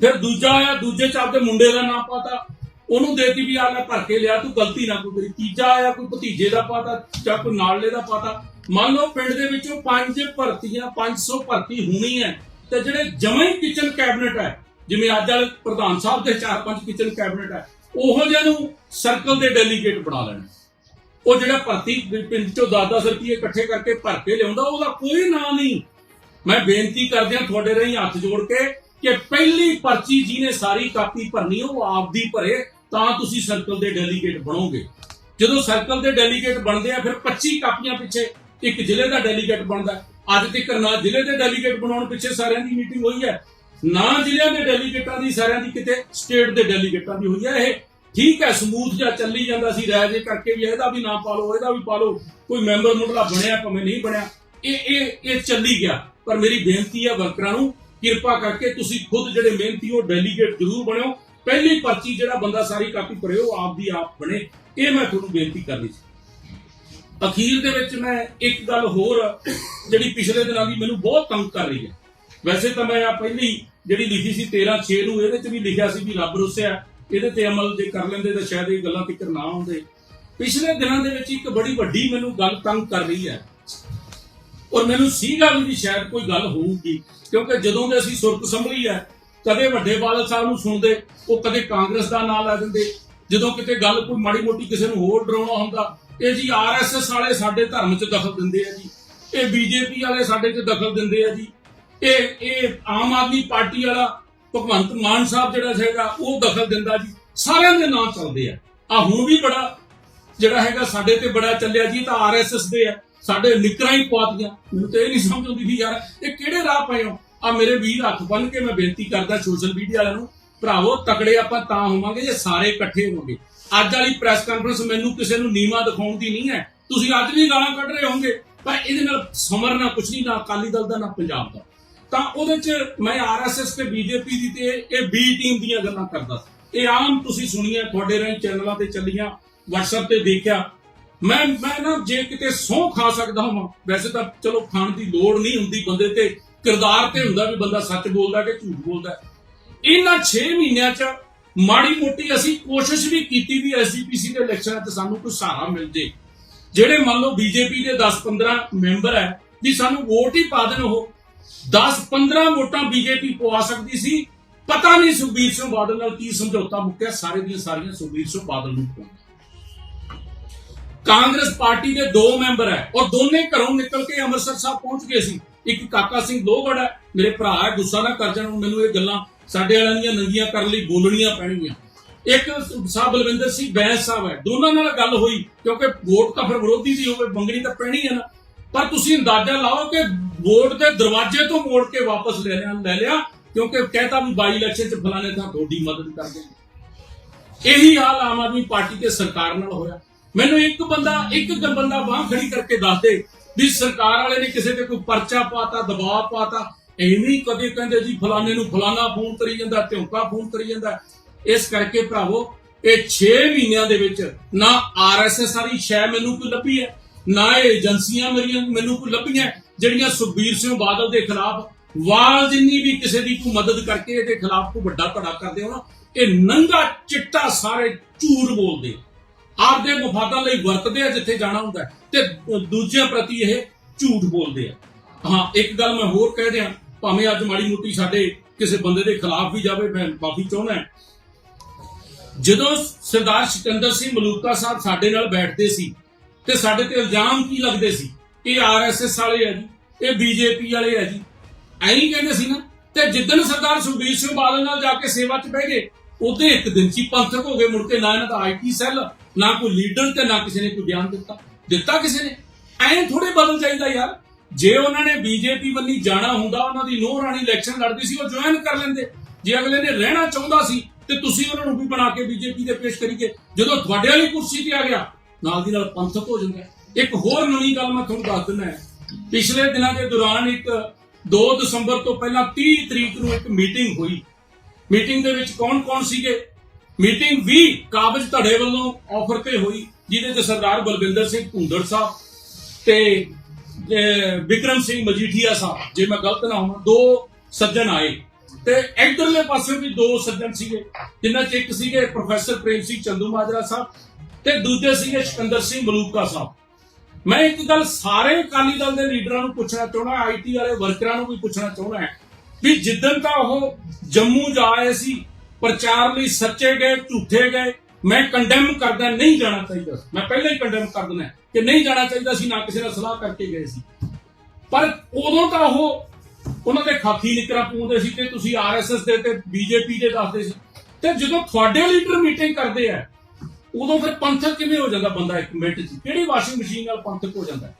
ਫਿਰ ਦੂਜਾ ਆਇਆ, ਦੂਜੇ ਚ ਆਪਦੇ ਮੁੰਡੇ ਦਾ ਨਾਂ ਪਾਤਾ। ਉਹਨੂੰ ਦੇਤੀ ਵੀ ਆ ਲੈ ਭਰ ਕੇ ਲਿਆ, ਤੂੰ ਗਲਤੀ ਨਾ ਕੋਈ ਕਰੀ। ਤੀਜਾ ਆਇਆ, ਕੋਈ ਭਤੀਜੇ ਦਾ ਪਾਤਾ ਜਾਂ ਕੋਈ ਨਾਲਲੇ ਦਾ ਪਾਤਾ। ਮੰਨ ਲਓ ਪਿੰਡ ਦੇ ਵਿੱਚੋਂ ਪੰਜ ਭਰਤੀਆਂ 500 ਭਰਤੀ ਹੋਣੀ ਹੈ, ਤੇ ਜਿਹੜੇ ਜਮਾਂ ਹੀ ਕਿਚਨ ਕੈਬਨਿਟ ਹੈ, ਜਿਵੇਂ ਅੱਜ ਵਾਲੇ ਪ੍ਰਧਾਨ ਸਾਹਿਬ ਦੇ ਚਾਰ ਪੰਜ ਕਿਚਨ ਕੈਬਨਿਟ ਹੈ, ਉਹੋ ਜਿਹੇ ਨੂੰ ਸਰਕਲ ਦੇ ਡੈਲੀਗੇਟ ਬਣਾ ਲੈਣਾ। ਉਹ ਜਿਹੜਾ ਭਰਤੀ ਪਿੰਡ ਚੋਂ 10-10 ਰੁਪਏ ਇਕੱਠੇ ਕਰਕੇ ਭਰ ਕੇ ਲਿਆਉਂਦਾ, ਉਹਦਾ ਕੋਈ ਨਾਂ ਨਹੀਂ। ਮੈਂ ਬੇਨਤੀ ਕਰਦਿਆਂ ਤੁਹਾਡੇ ਰਾਹੀਂ ਹੱਥ ਜੋੜ ਕੇ ਕਿ ਪਹਿਲੀ ਪਰਚੀ ਜਿਹਨੇ ਸਾਰੀ ਕਾਪੀ ਭਰਨੀ, ਉਹ ਆਪਦੀ ਭਰੇ ਤਾਂ ਤੁਸੀਂ ਸਰਕਲ ਦੇ ਡੈਲੀਗੇਟ ਬਣੋਗੇ। ਜਦੋਂ ਸਰਕਲ ਦੇ ਡੈਲੀਗੇਟ ਬਣਦੇ ਆ, ਫਿਰ 25 ਕਾਪੀਆਂ ਪਿੱਛੇ ਇੱਕ ਜ਼ਿਲ੍ਹੇ ਦਾ ਡੈਲੀਗੇਟ ਬਣਦਾ ਅੱਜ ਤੱਕ ਨਾ ਜ਼ਿਲ੍ਹੇ ਦੇ ਡੈਲੀਗੇਟ ਬਣਾਉਣ ਪਿੱਛੇ ਸਾਰਿਆਂ ਦੀ ਮੀਟਿੰਗ ਹੋਈ ਹੈ, ਨਾ ਜ਼ਿਲ੍ਹਿਆਂ ਦੇ ਡੈਲੀਗੇਟਾਂ ਦੀ, ਸਾਰਿਆਂ ਦੀ ਕਿਤੇ ਸਟੇਟ ਦੇ ਡੈਲੀਗੇਟਾਂ ਦੀ ਹੋਈ ਹੈ ਇਹ। ਠੀਕ ਹੈ, ਸਮੂਥ ਜਾਂ ਚੱਲੀ ਜਾਂਦਾ ਸੀ ਰਾਜ ਜੇ ਕਰਕੇ ਵੀ ਇਹਦਾ ਵੀ ਨਾ ਪਾ ਲਓ ਇਹਦਾ ਵੀ ਪਾ ਲਓ, ਕੋਈ ਮੈਂਬਰ ਮੁੰਡਲਾ ਬਣਿਆ, ਭਾਵੇਂ ਨਹੀਂ ਬਣਿਆ, ਇਹ ਇਹ ਇਹ ਚੱਲੀ ਗਿਆ। ਪਰ ਮੇਰੀ ਬੇਨਤੀ ਹੈ ਵਰਕਰਾਂ ਨੂੰ, ਕਿਰਪਾ ਕਰਕੇ ਤੁਸੀਂ ਖੁਦ ਜਿਹੜੇ ਮਿਹਨਤੀ ਹੋ ਡੈਲੀਗੇਟ ਜ਼ਰੂਰ ਬਣਿਓ। ਪਹਿਲੀ ਪਰਚੀ ਜਿਹੜਾ ਬੰਦਾ ਸਾਰੀ ਕਾਪੀ ਭਰੇ, ਉਹ ਆਪ ਦੀ ਆਪ ਬਣੇ। ਇਹ ਮੈਂ ਤੁਹਾਨੂੰ ਬੇਨਤੀ ਕਰਨੀ ਸੀ। ਅਖੀਰ ਦੇ ਵਿੱਚ ਮੈਂ ਇੱਕ ਗੱਲ ਹੋਰ, ਜਿਹੜੀ ਪਿਛਲੇ ਦਿਨਾਂ ਦੀ ਮੈਨੂੰ ਬਹੁਤ ਤੰਗ ਕਰ ਰਹੀ ਹੈ। ਵੈਸੇ ਤਾਂ ਮੈਂ ਆ ਪਹਿਲੀ ਜਿਹੜੀ ਲਿਖੀ ਸੀ 13 6 ਨੂੰ, ਇਹਦੇ 'ਚ ਵੀ ਲਿਖਿਆ ਸੀ ਵੀ ਰੱਬ ਰੁੱਸਿਆ। ਇਹਦੇ ਤੇ ਅਮਲ ਜੇ ਕਰ ਲੈਂਦੇ ਤਾਂ ਸ਼ਾਇਦ ਇਹ ਗੱਲਾਂ ਫਿਕਰ ਨਾ ਆਉਂਦੇ। ਪਿਛਲੇ ਦਿਨਾਂ ਦੇ ਵਿੱਚ ਇੱਕ ਬੜੀ ਵੱਡੀ ਮੈਨੂੰ ਗੱਲ ਤੰਗ ਕਰ ਰਹੀ ਹੈ। ਔਰ ਮੈਨੂੰ ਸੀਗਾ ਵੀ ਸ਼ਾਇਦ ਕੋਈ ਗੱਲ ਹੋਊਗੀ, ਕਿਉਂਕਿ ਜਦੋਂ ਦੇ ਅਸੀਂ ਸੁਰਤ ਸੰਭਲੀ ਹੈ, ਕਦੇ ਵੱਡੇ ਬਾਦਲ ਸਾਹਿਬ ਨੂੰ ਸੁਣਦੇ, ਉਹ ਕਦੇ ਕਾਂਗਰਸ ਦਾ ਨਾਂ ਲੈ ਦਿੰਦੇ। ਜਦੋਂ ਕਿਤੇ ਗੱਲ ਕੋਈ ਮਾੜੀ ਮੋਟੀ ਕਿਸੇ ਨੂੰ ਹੋਰ ਡਰਾਉਣਾ ਹੁੰਦਾ, ਇਹ ਜੀ ਆਰਐਸਐਸ ਵਾਲੇ ਸਾਡੇ ਧਰਮ 'ਚ ਦਖਲ ਦਿੰਦੇ ਆ ਜੀ। ਇਹ ਬੀਜੇਪੀ ਵਾਲੇ ਸਾਡੇ 'ਚ ਦਖਲ ਦਿੰਦੇ ਆ ਜੀ। ਇਹ ਇਹ ਆਮ ਆਦਮੀ ਪਾਰਟੀ ਵਾਲਾ ਭਗਵੰਤ ਮਾਨ ਸਾਹਿਬ ਜਿਹੜਾ ਹੈਗਾ ਉਹ ਦਖਲ ਦਿੰਦਾ ਜੀ। ਸਾਰਿਆਂ ਦੇ ਨਾਂ ਚੱਲਦੇ ਆ। ਆ ਹੁਣ ਵੀ ਬੜਾ ਜਿਹੜਾ ਹੈਗਾ ਸਾਡੇ ਤੇ ਬੜਾ ਚੱਲਿਆ ਜੀ, ਇਹ ਤਾਂ ਆਰਐਸਐਸ ਦੇ ਆ। ਸਾਡੇ ਨਿਕਰਾਂ ਹੀ ਪਾਤੀਆਂ ਮੈਨੂੰ ਤਾਂ ਇਹ ਨਹੀਂ ਸਮਝ ਆਉਂਦੀ ਵੀ ਯਾਰ, ਇਹ ਕਿਹੜੇ ਰਾਹ ਪਏ ਹੋ? ਆ ਮੇਰੇ ਵੀਰ ਹੱਥ ਬੰਨ ਕੇ ਮੈਂ ਬੇਨਤੀ ਕਰਦਾ ਸੋਸ਼ਲ ਮੀਡੀਆ ਵਾਲਿਆਂ ਨੂੰ, ਭਰਾਵੋ, ਤਕੜੇ ਆਪਾਂ ਤਾਂ ਹੋਵਾਂਗੇ ਜੇ ਸਾਰੇ ਇਕੱਠੇ ਹੋਵਾਂਗੇ। ਅੱਜ ਵਾਲੀ ਪ੍ਰੈਸ ਕਾਨਫਰੰਸ ਮੈਨੂੰ ਕਿਸੇ ਨੂੰ ਨੀਵਾ ਦਿਖਾਉਣ ਦੀ ਨਹੀਂ ਹੈ। ਤੁਸੀਂ ਅੱਜ ਵੀ ਗਾਲਾਂ ਕੱਢ ਰਹੇ ਹੋਵੋਗੇ, ਪਰ ਇਹਦੇ ਨਾਲ ਸਮਰਨਾ ਕੁਛ ਨਹੀਂ, ਨਾ ਅਕਾਲੀ ਦਲ ਦਾ, ਨਾ ਪੰਜਾਬ ਦਾ। ਤਾਂ ਉਹਦੇ ਚ ਮੈਂ ਆਰਐਸਐਸ ਤੇ ਬੀਜੇਪੀ ਦੀ ਤੇ ਇਹ ਬੀ ਟੀਮ ਦੀਆਂ ਗੱਲਾਂ ਕਰਦਾ ਸੀ। ਇਹ ਆਮ ਤੁਸੀਂ ਸੁਣੀਆਂ, ਤੁਹਾਡੇ ਰਾਹੀਂ ਚੈਨਲਾਂ ਤੇ ਚੱਲੀਆਂ WhatsApp ਤੇ ਦੇਖਿਆ, ਮੈਂ ਮੈਂ ਨਾ ਜੇ ਕਿਤੇ ਸਹੁੰ ਖਾ ਸਕਦਾ ਹਾਂ ਵੈਸੇ ਤਾਂ ਚਲੋ ਖਾਣ ਦੀ ਲੋੜ ਨਹੀਂ ਹੁੰਦੀ ਬੰਦੇ ਤੇ, ਕਿਰਦਾਰ ਤੇ ਹੁੰਦਾ ਵੀ ਬੰਦਾ ਸੱਚ ਬੋਲਦਾ ਕਿ ਝੂਠ ਬੋਲਦਾ। ਇਹਨਾਂ 6 ਮਹੀਨਿਆਂ 'ਚ ਮਾੜੀ ਮੋਟੀ ਅਸੀਂ ਕੋਸ਼ਿਸ਼ ਵੀ ਕੀਤੀ ਵੀ ਐਸਜੀਪੀਸੀ ਦੇ ਇਲੈਕਸ਼ਨਾਂ 'ਚ ਸਾਨੂੰ ਕੋਈ ਸਹਾਰਾ ਮਿਲ ਜੇ। ਜਿਹੜੇ ਮੰਨ ਲਓ ਬੀਜੇਪੀ ਦੇ 10-15 ਮੈਂਬਰ ਹੈ, ਵੀ ਸਾਨੂੰ ਵੋਟ ਹੀ ਪਾ ਦੇਣ ਉਹ। 10-15 ਵੋਟਾਂ ਬੀਜੇਪੀ ਪਵਾ ਸਕਦੀ ਸੀ। ਪਤਾ ਨਹੀਂ ਸੁਖਬੀਰ ਸਿੰਘ ਬਾਦਲ ਨਾਲ ਕੀ ਸਮਝੌਤਾ ਮੁੱਕਿਆ, ਸਾਰੇ ਦੀਆਂ ਸਾਰੀਆਂ ਸੁਖਬੀਰ ਸਿੰਘ ਬਾਦਲ ਨੂੰ ਪਵਾਉਣ ਕਾਂਗਰਸ ਪਾਰਟੀ ਦੇ ਦੋ ਮੈਂਬਰ ਹੈ ਔਰ ਦੋਨੇ ਘਰੋਂ ਨਿਕਲ ਕੇ ਅੰਮ੍ਰਿਤਸਰ ਸਾਹਿਬ ਪਹੁੰਚ ਗਏ ਸੀ। ਇੱਕ ਕਾਕਾ ਸਿੰਘ ਦੋਗੜ ਹੈ, ਮੇਰੇ ਭਰਾ ਹੈ, ਗੁੱਸਾ ਨਾ ਕਰ ਜਾਣ ਮੈਨੂੰ ਇਹ ਗੱਲਾਂ ਸਾਡੇ ਵਾਲਿਆਂ ਦੀਆਂ ਨੰਗੀਆਂ ਕਰਨ ਲਈ ਬੋਲਣੀਆਂ ਪੈਣਗੀਆਂ। ਇੱਕ ਸਾਹਿਬ ਬਲਵਿੰਦਰ ਸਿੰਘ ਬੈਂਸ ਸਾਹਿਬ ਹੈ, ਦੋਨਾਂ ਨਾਲ ਗੱਲ ਹੋਈ, ਕਿਉਂਕਿ ਵੋਟ ਤਾਂ ਫਿਰ ਵਿਰੋਧੀ ਦੀ ਹੋਵੇ, ਮੰਗਣੀ ਤਾਂ ਪੈਣੀ ਹੈ ਨਾ। ਪਰ ਤੁਸੀਂ ਅੰਦਾਜ਼ਾ ਲਾਓ ਕਿ ਵੋਟ ਦੇ ਦਰਵਾਜ਼ੇ ਤੋਂ ਮੋੜ ਕੇ ਵਾਪਸ ਲੈ ਲਿਆ ਲੈ ਲਿਆ, ਕਿਉਂਕਿ ਕਹਿਤਾ ਵੀ ਬਾਈ ਇਲੈਕਸ਼ਨ ਚ ਫਲਾਣੇ ਥਾਂ ਤੁਹਾਡੀ ਮਦਦ ਕਰਦੇ ਇਹੀ ਹਾਲ ਆਮ ਆਦਮੀ ਪਾਰਟੀ ਤੇ ਸਰਕਾਰ ਨਾਲ ਹੋਇਆ। ਮੈਨੂੰ ਇੱਕ ਬੰਦਾ ਇੱਕ ਬੰਦਾ ਬਾਹ ਖੜੀ ਕਰਕੇ ਦੱਸ ਦੇ ਵੀ ਸਰਕਾਰ ਵਾਲੇ ਨੇ ਕਿਸੇ ਤੇ ਕੋਈ ਪਰਚਾ ਪਾਤਾ, ਦਬਾਅ ਪਾਤਾ। ਐਵੇਂ ਹੀ ਕਦੇ ਕਹਿੰਦੇ ਜੀ, ਫਲਾਣੇ ਨੂੰ ਫਲਾਣਾ ਫੋਨ ਕਰੀ ਜਾਂਦਾ, ਧਿਉਂਕਾ ਫੋਨ ਕਰੀ ਜਾਂਦਾ। ਇਸ ਕਰਕੇ ਭਰਾਵੋ, ਇਹ 6 ਮਹੀਨਿਆਂ ਦੇ ਵਿੱਚ ਨਾ ਆਰਐਸਐਸ ਵਾਲੀ ਸ਼ੈ ਮੈਨੂੰ ਕੋਈ ਲੱਭੀ ਹੈ, ਨਾ ਇਹ ਏਜੰਸੀਆਂ ਮੇਰੀਆਂ ਮੈਨੂੰ ਕੋਈ ਲੱਭੀਆਂ ਜਿਹੜੀਆਂ ਸੁਖਬੀਰ ਸਿੰਘ ਬਾਦਲ ਦੇ ਖਿਲਾਫ ਵਾਲ ਜਿੰਨੀ ਵੀ ਕਿਸੇ ਦੀ ਕੋਈ ਮਦਦ ਕਰਕੇ ਇਹਦੇ ਖਿਲਾਫ ਕੋਈ ਵੱਡਾ ਧੜਾ ਕਰਦੇ ਹੋ ਨਾ ਇਹ ਨੰਗਾ ਚਿੱਟਾ ਸਾਰੇ ਝੂਠ ਬੋਲਦੇ। ਆਪਦੇ ਮਫਾਦਾਂ ਲਈ ਵਰਤਦੇ ਆ ਜਿੱਥੇ ਜਾਣਾ ਹੁੰਦਾ ਤੇ ਦੂਜਿਆਂ ਪ੍ਰਤੀ ਇਹ ਝੂਠ ਬੋਲਦੇ ਆ। ਹਾਂ, ਇੱਕ ਗੱਲ ਮੈਂ ਹੋਰ ਕਹਿ ਦਿਆਂ, ਭਾਵੇਂ ਅੱਜ ਮਾੜੀ ਮੋਟੀ ਸਾਡੇ ਕਿਸੇ ਬੰਦੇ ਦੇ ਖਿਲਾਫ ਵੀ ਜਾਵੇ ਮੈਂ ਮਾਫੀ ਚਾਹੁੰਦਾ ਜਦੋਂ ਸਰਦਾਰ ਸਿਕੰਦਰ ਸਿੰਘ ਮਲੂਕਾ ਸਾਹਿਬ ਸਾਡੇ ਨਾਲ ਬੈਠਦੇ ਸੀ ਤੇ ਸਾਡੇ ਤੇ ਇਲਜ਼ਾਮ ਕੀ ਲੱਗਦੇ ਸੀ? ਇਹ ਆਰਐਸਐਸ ਵਾਲੇ ਆ ਜੀ, ਇਹ ਬੀਜੇਪੀ ਵਾਲੇ ਆ ਜੀ। ਐਂ ਕਹਿੰਦੇ ਸੀ ਨਾ, ਤੇ ਜਿੱਦਣ ਸਰਦਾਰ ਸੁਖਬੀਰ ਸਿੰਘ ਬਾਦਲ ਨਾਲ ਜਾ ਕੇ ਸੇਵਾ 'ਚ ਬਹਿ ਗਏ, ਉਹਦੇ ਇੱਕ ਦਿਨ 'ਚ ਪੰਥਕ ਹੋ ਗਏ ਮੁੜ ਕੇ, ਨਾ ਇਹਨਾਂ ਦਾ ਆਈਟੀ ਸੈੱਲ ਨਾ ਕੋਈ ਲੀਡਰ ਤੇ ਨਾ ਕਿਸੇ ਨੇ ਕੋਈ ਬਿਆਨ ਦਿੱਤਾ। ਦਿੱਤਾ ਕਿਸੇ ਨੇ? ਐਂ ਥੋੜੇ ਬਦਲ ਚਾਹੀਦਾ ਯਾਰ। ਜੇ ਉਹਨਾਂ ਨੇ ਬੀਜੇਪੀ ਵੱਲੀ ਜਾਣਾ ਹੁੰਦਾ, ਉਹਨਾਂ ਦੀ ਨੋਹ ਰਾਣੀ ਇਲੈਕਸ਼ਨ ਲੜਦੀ ਸੀ, ਉਹ ਜੁਆਇਨ ਕਰ ਲੈਂਦੇ। ਜੇ ਅਗਲੇ ਨੇ ਰਹਿਣਾ ਚਾਹੁੰਦਾ ਸੀ, ਤੇ ਤੁਸੀਂ ਉਹਨਾਂ ਨੂੰ ਵੀ ਬਣਾ ਕੇ ਬੀਜੇਪੀ ਦੇ ਪੇਸ਼ ਕਰੀਏ। ਜਦੋਂ ਤੁਹਾਡੇ ਵਾਲੀ ਕੁਰਸੀ ਤੇ ਆ ਗਿਆ, ਨਾਲ ਦੀ ਨਾਲ ਪੰਥਕ ਹੋ ਜਾਂਦਾ ਇੱਕ ਹੋਰ ਨਵੀਂ ਗੱਲ ਮੈਂ ਤੁਹਾਨੂੰ ਦੱਸ ਦਿੰਦਾ ਪਿਛਲੇ ਦਿਨਾਂ ਦੇ ਦੌਰਾਨ ਇੱਕ 2 ਦਸੰਬਰ ਤੋਂ ਪਹਿਲਾਂ 30 ਤਰੀਕ ਨੂੰ ਇੱਕ ਮੀਟਿੰਗ ਹੋਈ। ਮੀਟਿੰਗ ਦੇ ਵਿੱਚ ਕੌਣ-ਕੌਣ ਸੀਗੇ? ਮੀਟਿੰਗ ਵੀ ਕਾਬਜ ਧੜੇ ਵੱਲੋਂ ਆਫਰ ਤੇ ਹੋਈ ਜਿਹਦੇ ਚ ਸਰਦਾਰ ਬਲਵਿੰਦਰ ਸਿੰਘ ਭੁੰਦੜ ਸਾਹਿਬ ਤੇ ਅਹ, ਵਿਕਰਮ ਸਿੰਘ ਮਜੀਠੀਆ ਸਾਹਿਬ ਜੇ ਮੈਂ ਗਲਤ ਨਾ ਹੋਵਾਂ ਦੋ ਸੱਜਣ ਆਏ। ਤੇ ਇਧਰਲੇ ਪਾਸੇ ਵੀ ਦੋ ਸੱਜਣ ਸੀਗੇ ਜਿਨ੍ਹਾਂ ਚ ਇੱਕ ਸੀਗੇ ਪ੍ਰੋਫੈਸਰ ਪ੍ਰੇਮ ਸਿੰਘ ਚੰਦੂ ਮਾਜਰਾ ਸਾਹਿਬ ਤੇ ਦੂਜੇ ਸੀਗੇ ਸਿਕੰਦਰ ਸਿੰਘ ਮਲੂਕਾ ਸਾਹਿਬ। ਮੈਂ ਇੱਕ ਗੱਲ ਸਾਰੇ ਅਕਾਲੀ ਦਲ ਦੇ ਲੀਡਰਾਂ ਨੂੰ ਪੁੱਛਣਾ ਚਾਹੁੰਦਾ ਆਈਟੀ ਵਾਲੇ ਵਰਕਰਾਂ ਨੂੰ ਵੀ ਪੁੱਛਣਾ ਚਾਹੁੰਦਾ ਵੀ ਜਿੱਦਣ ਤਾਂ ਉਹ ਜੰਮੂ ਜਾ ਆਏ ਸੀ ਪ੍ਰਚਾਰ ਲਈ ਸੱਚੇ ਗਏ, ਝੂਠੇ ਗਏ, ਮੈਂ ਕੰਡੈਮ ਕਰਦਾ, ਨਹੀਂ ਜਾਣਾ ਚਾਹੀਦਾ ਮੈਂ ਪਹਿਲਾਂ ਹੀ ਕੰਡੈਮ ਕਰ ਦਿੰਦਾ ਕਿ ਨਹੀਂ ਜਾਣਾ ਚਾਹੀਦਾ ਸੀ, ਨਾ ਕਿਸੇ ਨਾਲ ਸਲਾਹ ਕਰਕੇ ਗਏ ਸੀ। ਪਰ ਉਦੋਂ ਤਾਂ ਉਹ ਉਹਨਾਂ ਦੇ ਖਾਕੀ ਨਿਕਰਾ ਪਾਉਂਦੇ ਸੀ ਤੇ ਤੁਸੀਂ ਆਰਐਸਐਸ ਦੇ ਤੇ ਬੀਜੇਪੀ ਦੇ ਦੱਸਦੇ ਸੀ। ਤੇ ਜਦੋਂ ਤੁਹਾਡੇ ਲੀਡਰ ਮੀਟਿੰਗ ਕਰਦੇ ਆ, ਉਦੋਂ ਫਿਰ ਪੰਥਕ ਕਿਵੇਂ ਹੋ ਜਾਂਦਾ ਬੰਦਾ ਇੱਕ ਮਿੰਟ 'ਚ? ਕਿਹੜੀ ਵਾਸ਼ਿੰਗ ਮਸ਼ੀਨ ਨਾਲ ਪੰਥਕ ਹੋ ਜਾਂਦਾ?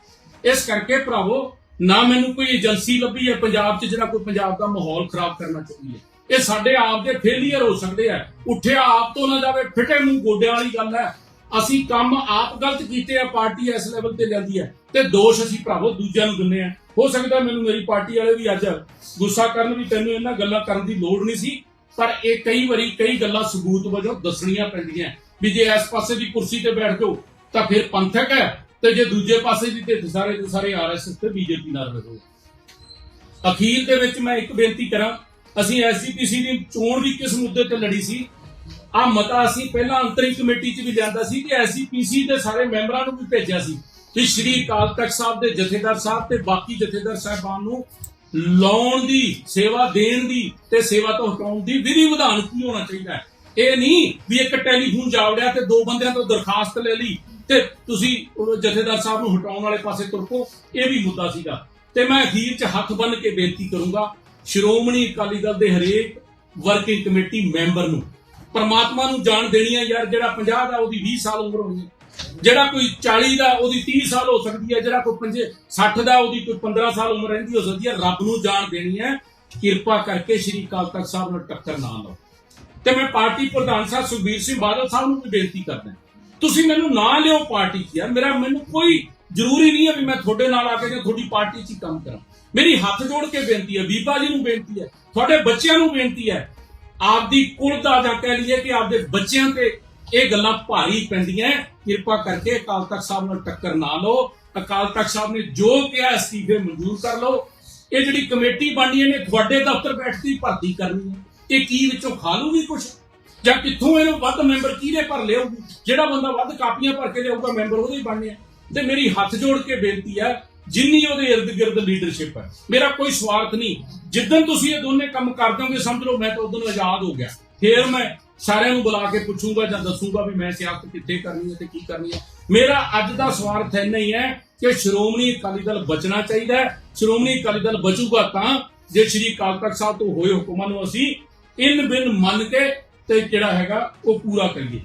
ਇਸ ਕਰਕੇ ਭਰਾਵੋ, ਨਾ ਮੈਨੂੰ ਕੋਈ ਏਜੰਸੀ ਲੱਭੀ ਹੈ ਪੰਜਾਬ 'ਚ ਜਿਹੜਾ ਕੋਈ ਪੰਜਾਬ ਦਾ ਮਾਹੌਲ ਖਰਾਬ ਕਰਨਾ ਚਾਹੁੰਦੀ ਹੈ। ਇਹ ਸਾਡੇ ਆਪ ਦੇ ਫੇਲੀਅਰ ਹੋ ਸਕਦੇ ਆ। ਉੱਠਿਆ ਆਪ ਤੋਂ ਨਾ ਜਾਵੇ, ਫਿਟੇ ਮੂੰਹ ਗੋਡਿਆਂ ਵਾਲੀ ਗੱਲ ਹੈ। ਅਸੀਂ ਕੰਮ ਆਪ ਗਲਤ ਕੀਤੇ ਆ, ਪਾਰਟੀ ਇਸ ਲੈਵਲ ਤੇ ਜਾਂਦੀ ਹੈ। ਤੇ ਦੋਸ਼ ਅਸੀਂ ਭਰਾਵੋ ਦੂਜਿਆਂ ਨੂੰ ਦਿੰਦੇ ਆ। ਹੋ ਸਕਦਾ ਮੈਨੂੰ ਮੇਰੀ ਪਾਰਟੀ ਵਾਲੇ ਵੀ ਅੱਜ ਗੁੱਸਾ ਕਰਨ ਵੀ ਤੈਨੂੰ ਇਹਨਾਂ ਗੱਲਾਂ ਕਰਨ ਦੀ ਲੋੜ ਨਹੀਂ ਸੀ। ਪਰ ਇਹ ਕਈ ਵਾਰੀ ਕਈ ਗੱਲਾਂ ਸਬੂਤ ਵਜੋਂ ਦੱਸਣੀਆਂ ਪੈਂਦੀਆਂ। ਵੀ ਜੇ ਇਸ ਪਾਸੇ ਦੀ ਕੁਰਸੀ ਤੇ ਬੈਠ ਜਾਓ, ਤਾਂ ਫਿਰ ਪੰਥਕ ਹੈ। ਤੇ ਜੇ ਦੂਜੇ ਪਾਸੇ ਦੀ ਤੇ ਸਾਰੇ ਦੇ ਸਾਰੇ ਆਰਐਸਐਸ ਤੇ ਬੀਜੇਪੀ ਨਾਲ ਰਹੋ ਅਖੀਰ ਦੇ ਵਿੱਚ ਮੈਂ ਇੱਕ ਬੇਨਤੀ ਕਰਾਂ ਅਸੀਂ ਐਸਜੀਪੀਸੀ ਦੀ ਚੋਣ ਵੀ ਕਿਸ ਮੁੱਦੇ ਤੇ ਲੜੀ ਸੀ? ਆ ਮਤਾ ਅਸੀਂ ਪਹਿਲਾਂ ਅੰਤਰਿਮ ਕਮੇਟੀ 'ਚ ਵੀ ਲਿਆਂਦਾ ਸੀ ਕਿ ਐਸਜੀਪੀਸੀ ਦੇ ਸਾਰੇ ਮੈਂਬਰਾਂ ਨੂੰ ਵੀ ਭੇਜਿਆ ਸੀ। ਕਿ ਸ਼੍ਰੀ ਅਕਾਲ ਤਖਤ ਸਾਹਿਬ ਦੇ ਜਥੇਦਾਰ ਸਾਹਿਬ ਤੇ ਬਾਕੀ ਜਥੇਦਾਰ ਸਾਹਿਬਾਨ ਨੂੰ ਲਾਉਣ ਦੀ, ਸੇਵਾ ਦੇਣ ਦੀ ਤੇ ਸੇਵਾ ਤੋਂ ਹਟਾਉਣ ਦੀ ਵਿਧੀ ਵਿਧਾਨ ਕੀ ਹੋਣਾ ਚਾਹੀਦਾ ਹੈ? ਇਹ ਨਹੀਂ ਵੀ ਇੱਕ ਟੈਲੀਫੋਨ ਜਾਵੜਿਆ ਤੇ ਦੋ ਬੰਦਿਆਂ ਤੋਂ ਦਰਖਾਸਤ ਲੈ ਲਈ ਤੇ ਤੁਸੀਂ ਜਥੇਦਾਰ ਸਾਹਿਬ ਨੂੰ ਹਟਾਉਣ ਵਾਲੇ ਪਾਸੇ ਤੁਰਕੋ ਇਹ ਵੀ ਮੁੱਦਾ ਸੀਗਾ। ਤੇ ਮੈਂ ਅਖੀਰ 'ਚ ਹੱਥ ਬੰਨ ਕੇ ਬੇਨਤੀ ਕਰੂੰਗਾ ਸ਼੍ਰੋਮਣੀ ਅਕਾਲੀ ਦਲ ਦੇ ਹਰੇਕ ਵਰਕਿੰਗ ਕਮੇਟੀ ਮੈਂਬਰ ਨੂੰ, ਪਰਮਾਤਮਾ ਨੂੰ ਜਾਣ ਦੇਣੀ ਹੈ ਯਾਰ, ਜਿਹੜਾ 50 ਦਾ, ਉਹਦੀ 20 ਸਾਲ ਉਮਰ ਹੋਣੀ ਹੈ ਜਿਹੜਾ ਕੋਈ 40 ਦਾ, ਉਹਦੀ 30 ਸਾਲ ਹੋ ਸਕਦੀ ਹੈ ਜਿਹੜਾ ਕੋਈ 50 60 ਦਾ, ਉਹਦੀ ਕੋਈ 15 ਸਾਲ ਉਮਰ ਰਹਿੰਦੀ ਹੋ ਸਕਦੀ ਹੈ ਰੱਬ ਨੂੰ ਜਾਣ ਦੇਣੀ ਹੈ ਕਿਰਪਾ ਕਰਕੇ ਸ਼੍ਰੀ ਅਕਾਲ ਤਖਤ ਸਾਹਿਬ ਨਾਲ ਟੱਕਰ ਨਾ ਲਓ। ਤੇ ਮੈਂ ਪਾਰਟੀ ਪ੍ਰਧਾਨ ਸਾਹਿਬ ਸੁਖਬੀਰ ਸਿੰਘ ਬਾਦਲ ਸਾਹਿਬ ਨੂੰ ਵੀ ਬੇਨਤੀ ਕਰਦਾ ਤੁਸੀਂ ਮੈਨੂੰ ਨਾ ਲਿਓ ਪਾਰਟੀ 'ਚ ਯਾਰ, ਮੇਰਾ, ਮੈਨੂੰ ਕੋਈ ਜ਼ਰੂਰੀ ਨਹੀਂ ਹੈ ਵੀ ਮੈਂ ਤੁਹਾਡੇ ਨਾਲ ਆ ਕੇ ਜਾਂ ਤੁਹਾਡੀ ਪਾਰਟੀ 'ਚ ਹੀ ਕੰਮ ਕਰਾਂ। ਮੇਰੀ ਹੱਥ ਜੋੜ ਕੇ ਬੇਨਤੀ ਹੈ, ਬੀਬਾ ਜੀ ਨੂੰ ਬੇਨਤੀ ਹੈ, ਤੁਹਾਡੇ ਬੱਚਿਆਂ ਨੂੰ ਬੇਨਤੀ ਹੈ, ਆਪਦੀ ਕੁਲ ਦਾ ਜਾਂ ਕਹਿ ਲਈਏ ਕਿ ਆਪਦੇ ਬੱਚਿਆਂ ਤੇ ਇਹ ਗੱਲਾਂ ਭਾਰੀ ਪੈਂਦੀਆਂ ਕਿਰਪਾ ਕਰਕੇ ਅਕਾਲ ਤਖਤ ਸਾਹਿਬ ਨਾਲ ਟੱਕਰ ਨਾ ਲਓ। ਅਕਾਲ ਤਖਤ ਸਾਹਿਬ ਨੇ ਜੋ ਕਿਹਾ, ਅਸਤੀਫੇ ਮਨਜ਼ੂਰ ਕਰ ਲਓ। ਇਹ ਜਿਹੜੀ ਕਮੇਟੀ ਬਣਨੀ ਇਹਨੇ ਤੁਹਾਡੇ ਦਫ਼ਤਰ ਬੈਠਦੀ ਭਰਤੀ ਕਰਨੀ ਹੈ। ਇਹ ਕੀ ਵਿੱਚੋਂ ਖਾ ਲੂਗੀ ਕੁਛ? ਜਾਂ ਕਿੱਥੋਂ ਇਹਨੂੰ ਵੱਧ ਮੈਂਬਰ ਕਿਹਦੇ ਭਰ ਲਿਆਊਗੀ? ਜਿਹੜਾ ਬੰਦਾ ਵੱਧ ਕਾਪੀਆਂ ਭਰ ਕੇ ਲਿਆਊਗਾ, ਮੈਂਬਰ ਉਹਦੇ ਹੀ ਬਣਨੇ ਆ। ਤੇ ਮੇਰੀ ਹੱਥ ਜੋੜ ਕੇ ਬੇਨਤੀ ਹੈ ਜਿੰਨੀ ਉਹਦੇ ਇਰਦ ਗਿਰਦ ਲੀਡਰਸ਼ਿਪ ਹੈ। ਮੇਰਾ ਕੋਈ ਸਵਾਰਥ ਨਹੀਂ। ਜਿੱਦਨ ਤੁਸੀਂ ਇਹ ਦੋਨੇ ਕੰਮ ਕਰ ਦੋਗੇ, ਸਮਝ ਲਓ, ਮੈਂ ਤਾਂ ਉਦੋਂ ਆਜ਼ਾਦ ਹੋ ਗਿਆ। ਫੇਰ ਮੈਂ ਸਾਰਿਆਂ ਨੂੰ ਬੁਲਾ ਕੇ ਪੁੱਛੂੰਗਾ ਜਾਂ ਦੱਸੂੰਗਾ ਵੀ ਮੈਂ ਸਿਆਸਤ ਕਿੱਥੇ ਕਰਨੀ ਹੈ ਤੇ ਕੀ ਕਰਨੀ ਹੈ। ਮੇਰਾ ਅੱਜ ਦਾ ਸਵਾਰਥ ਇੰਨਾ ਹੀ ਹੈ ਕਿ ਸ਼੍ਰੋਮਣੀ ਅਕਾਲੀ ਦਲ ਬਚਣਾ ਚਾਹੀਦਾ ਹੈ। ਸ਼੍ਰੋਮਣੀ ਅਕਾਲੀ ਦਲ ਬਚੂਗਾ ਤਾਂ ਜੇ ਸ਼੍ਰੀ ਅਕਾਲ ਤਖਤ ਸਾਹਿਬ ਤੋਂ ਹੋਏ ਹੁਕਮਾਂ ਨੂੰ ਅਸੀਂ ਇਨ ਬਿਨ ਮੰਨ ਕੇ ਤੇ ਜਿਹੜਾ ਹੈਗਾ ਉਹ ਪੂਰਾ ਕਰੀਏ।